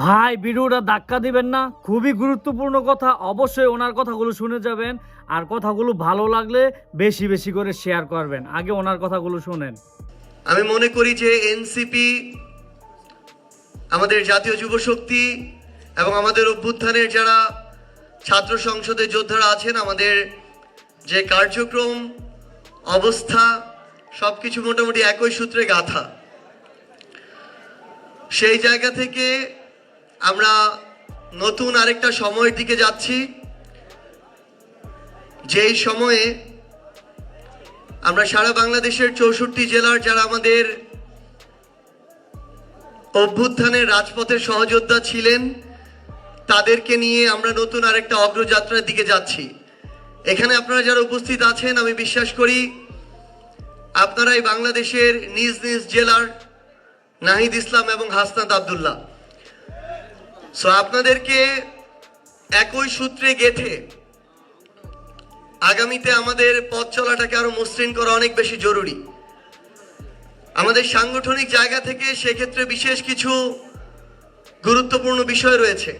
ভাই, ভিডিওটা ধাক্কা দিবেন না। খুবই গুরুত্বপূর্ণ কথা। অবশ্যই ওনার কথাগুলো শুনে যাবেন। আর কথাগুলো ভালো লাগলে বেশি বেশি করে শেয়ার করবেন। আগে ওনার কথাগুলো শুনেন। আমি মনে করি যে এনসিপি আমাদের জাতীয় যুব শক্তি এবং আমাদের অভ্যুত্থানের যারা ছাত্র সংসদের যোদ্ধারা আছেন, আমাদের যে কার্যক্রম, অবস্থা সব কিছু মোটামুটি একই সূত্রে গাথা। সেই জায়গা থেকে আমরা নতুন আরেকটা সময়ের দিকে যাচ্ছি। যেই সময়ে আমরা সারা বাংলাদেশের চৌষট্টি জেলার যারা আমাদের অভ্যুত্থানের রাজপথের সহযোদ্ধা ছিলেন, তাদেরকে নিয়ে আমরা নতুন আরেকটা অগ্রযাত্রার দিকে যাচ্ছি। এখানে আপনারা যারা উপস্থিত আছেন, আমি বিশ্বাস করি আপনারাই বাংলাদেশের নিজ নিজ জেলার নাহিদ ইসলাম এবং হাসনাত আবদুল্লাহ। সো আপনাদেরকে একই সূত্রে গেথে আগামীতে আমাদের পথ চলাটাকে আরও মসৃণ করা অনেক বেশি জরুরি। আমাদের সাংগঠনিক জায়গা থেকে সেক্ষেত্রে বিশেষ কিছু গুরুত্বপূর্ণ বিষয় রয়েছে।